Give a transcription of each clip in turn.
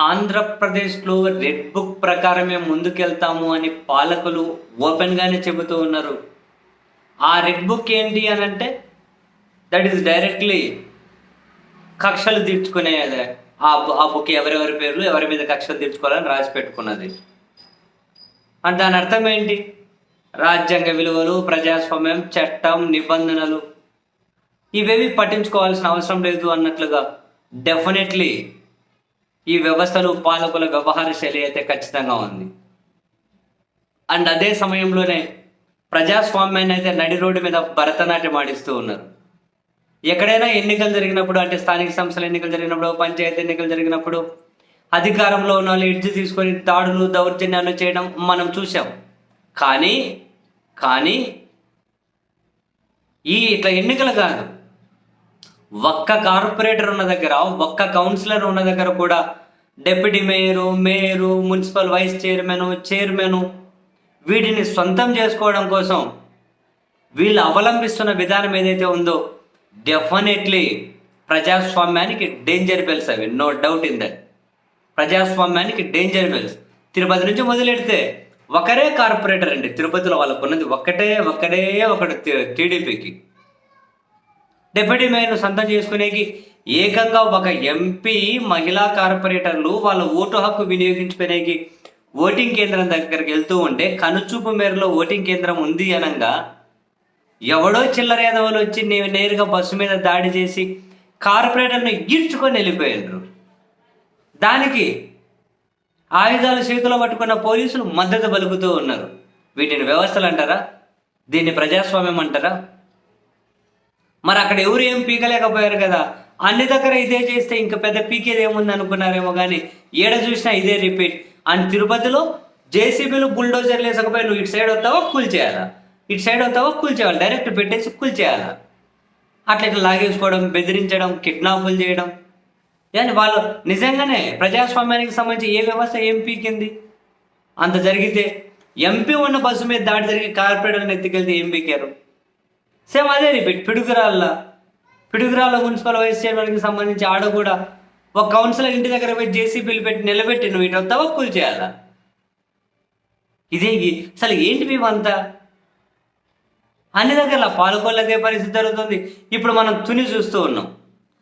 ఆంధ్రప్రదేశ్లో red book ప్రకారమే ముందుకెళ్తాము అని పాలకులు ఓపెన్గానే చెబుతూ ఉన్నారు. ఆ రెడ్ బుక్ ఏంటి అని అంటే దట్ ఈస్ డైరెక్ట్లీ కక్షలు తీర్చుకునేది ఆ ఆ బుక్ ఎవరెవరి పేర్లు ఎవరి మీద కక్షలు తీర్చుకోవాలని రాసి పెట్టుకున్నది. అంటే దాని అర్థం ఏంటి? రాజ్యాంగ విలువలు ప్రజాస్వామ్యం చట్టం నిబంధనలు ఇవేవి పట్టించుకోవాల్సిన అవసరం లేదు అన్నట్లుగా డెఫినెట్లీ ఈ వ్యవస్థలు పాలకుల వ్యవహార శైలి అయితే ఖచ్చితంగా ఉంది. అండ్ అదే సమయంలోనే ప్రజాస్వామ్యాన్ని అయితే నడి రోడ్డు మీద భరతనాట్యం ఆడిస్తూ ఉన్నారు. ఎక్కడైనా ఎన్నికలు జరిగినప్పుడు అంటే స్థానిక సంస్థల ఎన్నికలు జరిగినప్పుడు పంచాయతీ ఎన్నికలు జరిగినప్పుడు అధికారంలో ఉన్న వాళ్ళు ఇడ్జి తీసుకొని దాడులు దౌర్జన్యాలు చేయడం మనం చూసాం కానీ కానీ ఈ ఇట్లా ఎన్నికలు కాదు. ఒక్క కార్పొరేటర్ ఉన్న దగ్గర ఒక్క కౌన్సిలర్ ఉన్న దగ్గర కూడా deputy mayor mayor municipal vice chairman chairman వీటిని సొంతం చేసుకోవడం కోసం వీళ్ళు అవలంబిస్తున్న విధానం ఏదైతే ఉందో డెఫినెట్లీ ప్రజాస్వామ్యానికి డేంజర్ బెల్స్ అవి. No doubt in that. ప్రజాస్వామ్యానికి డేంజర్ బెల్స్. తిరుపతి నుంచి మొదలెడితే ఒకరే కార్పొరేటర్ అండి. తిరుపతిలో వాళ్ళకు ఉన్నది ఒక్కటే ఒక్కడే ఒకటి టీడీపీకి. డిప్యూటీ మేయర్ను సొంతం చేసుకునేకి ఏకంగా ఒక ఎంపీ మహిళా కార్పొరేటర్లు వాళ్ళ ఓటు హక్కు వినియోగించుకునేకి ఓటింగ్ కేంద్రం దగ్గరికి వెళ్తూ ఉంటే కనుచూపు మేరలో ఓటింగ్ కేంద్రం ఉంది అనగా ఎవడో చిల్లర ఎదవలు వచ్చి నేను నేరుగా బస్సు మీద దాడి చేసి కార్పొరేటర్ను ఈడ్చుకొని వెళ్ళిపోయారు దానికి ఆయుధాలు చేతిలో పట్టుకున్న పోలీసులు మద్దతు పలుకుతూ ఉన్నారు. వీటిని వ్యవస్థలు అంటారా దీన్ని ప్రజాస్వామ్యం అంటారా? మరి అక్కడ ఎవరు ఏం పీకలేకపోయారు కదా? అన్ని దగ్గర ఇదే చేస్తే ఇంకా పెద్ద పీకేది ఏముంది అనుకున్నారేమో కానీ ఏడ చూసినా ఇదే రిపీట్. అండ్ తిరుపతిలో జేసీబీలు బుల్డోజర్లు వేసకపోయి నువ్వు ఇటు సైడ్ వస్తావా కూల్ చేయాలా? ఇటు సైడ్ వస్తావా కూల్ చేయాలి? డైరెక్ట్ పెట్టేసి కూల్ చేయాలా? అట్లా ఇట్లా లాగేసుకోవడం బెదిరించడం కిడ్నాపులు చేయడం. కానీ వాళ్ళు నిజంగానే ప్రజాస్వామ్యానికి సంబంధించి ఏ వ్యవస్థ ఏం పీకింది? అంత జరిగితే ఎంపీ ఉన్న బస్సు మీద దాడి జరిగి కార్పొరేటర్ని ఎత్తుకెళ్తే ఏం పీకారు? సేమ్ అదే repeat. Piduguralla. Piduguralla municipal vice చైర్మన్కి సంబంధించి ఆడ కూడా ఒక కౌన్సిలర్ ఇంటి దగ్గర పోయి జేసీబీలు పెట్టి నిలబెట్టి నువ్వు ఇటు తవక్కులు కూల్ చేయాలా? ఇదే అసలు ఏంటి మేమంతా? అన్ని దగ్గర పాల్గొనలేదే పరిస్థితి జరుగుతుంది. ఇప్పుడు మనం తుని చూస్తూ ఉన్నాం.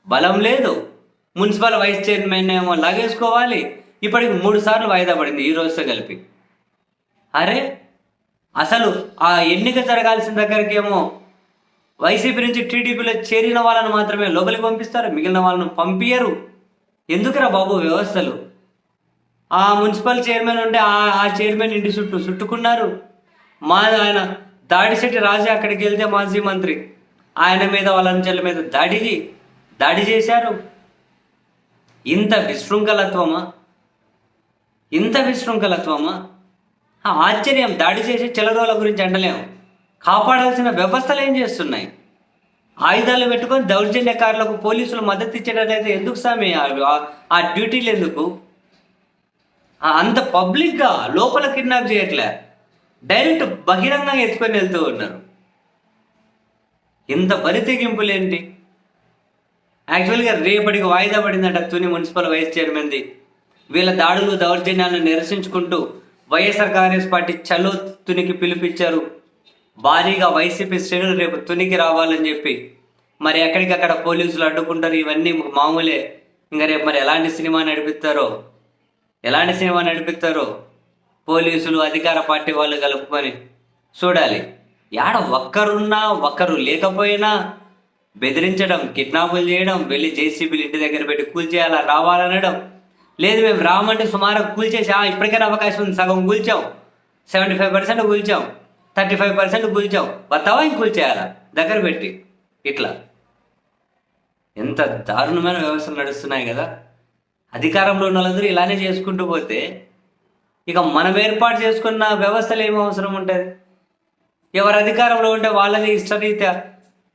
బలం లేదు. మున్సిపల్ వైస్ చైర్మన్ ఏమో లాగేసుకోవాలి. ఇప్పటికి మూడు సార్లు వాయిదా పడింది ఈ రోజుతో కలిపి. అరే! అసలు ఆ ఎన్నిక జరగాల్సిన దగ్గరకేమో వైసీపీ నుంచి టీడీపీలో చేరిన వాళ్ళని మాత్రమే లోపలికి పంపిస్తారు మిగిలిన వాళ్ళను పంపించరు ఎందుకురా బాబు వ్యవస్థలు? ఆ మున్సిపల్ చైర్మన్ ఉంటే ఆ చైర్మన్ ఇంటి చుట్టూ చుట్టుకున్నారు. మా ఆయన దాడిశెట్టి రాజా అక్కడికి వెళ్తే మాజీ మంత్రి. ఆయన మీద వాళ్ళ అంచెల మీద దాడి దాడి చేశారు. ఇంత విశృంఖలత్వమా? ఇంత విశృంఖలత్వమా? ఆశ్చర్యం దాడి చేసే చిల్లరోల గురించి అంటలేము. కాపాడాల్సిన వ్యవస్థలు ఏం చేస్తున్నాయి? ఆయుధాలు పెట్టుకొని దౌర్జన్యకారులకు పోలీసులు మద్దతు ఇచ్చేటట్లయితే ఎందుకు సామి? ఆ- ఆ- డ్యూటీలు ఎందుకు? అంత పబ్లిక్గా లోపల కిడ్నాప్ చేయట్లే. డైరెక్ట్ బహిరంగంగా ఎత్తుకొని వెళ్తూ ఉన్నారు. ఇంత బరి తెగింపులేంటి యాక్చువల్గా రేపటికి వాయిదా పడిందట తుని మున్సిపల్ వైస్ చైర్మన్ది. వీళ్ళ దాడులు దౌర్జన్యాలను నిరసించుకుంటూ వైఎస్ఆర్ కాంగ్రెస్ పార్టీ చలో తునికి పిలిపించారు భారీగా వైసీపీ శ్రేణులు రేపు తునికి రావాలని చెప్పి మరి ఎక్కడికక్కడ పోలీసులు అడ్డుకుంటారు ఇవన్నీ మామూలే. ఇంకా రేపు మరి ఎలాంటి సినిమా నడిపిస్తారో ఎలాంటి సినిమా నడిపిస్తారో పోలీసులు అధికార పార్టీ వాళ్ళు కలుపుకొని చూడాలి. యాడ ఒక్కరున్నా ఒక్కరు లేకపోయినా బెదిరించడం కిడ్నాపులు చేయడం వెళ్ళి జేసీబీలు ఇంటి దగ్గర పెట్టి కూల్చేయాలా రావాలనడం. లేదు మేము రామంటే సుమారు కూల్చేసి ఇప్పటికైనా అవకాశం ఉంది సగం కూల్చాం. సెవెంటీ ఫైవ్ పర్సెంట్ కూల్చాం. థర్టీ ఫైవ్ పర్సెంట్ కూల్చావు. వస్తావా ఇంక కూల్చేయాలా? దగ్గర పెట్టి. ఇట్లా. ఎంత దారుణమైన వ్యవస్థలు నడుస్తున్నాయి కదా. అధికారంలో ఉన్న వాళ్ళందరూ ఇలానే చేసుకుంటూ పోతే ఇక మనం ఏర్పాటు చేసుకున్న వ్యవస్థలు ఏమి అవసరం ఉంటుంది? ఎవరు అధికారంలో ఉంటే వాళ్ళది ఇష్టరీత్యా?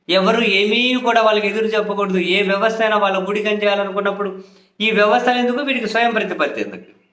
ఎవరు ఏమీ కూడా వాళ్ళకి ఎదురు చెప్పకూడదు. ఏ వ్యవస్థ అయినా వాళ్ళ గుడికం చేయాలనుకున్నప్పుడు ఈ వ్యవస్థలు ఎందుకు? వీటికి స్వయం ప్రతిపత్తి ఎందుకు?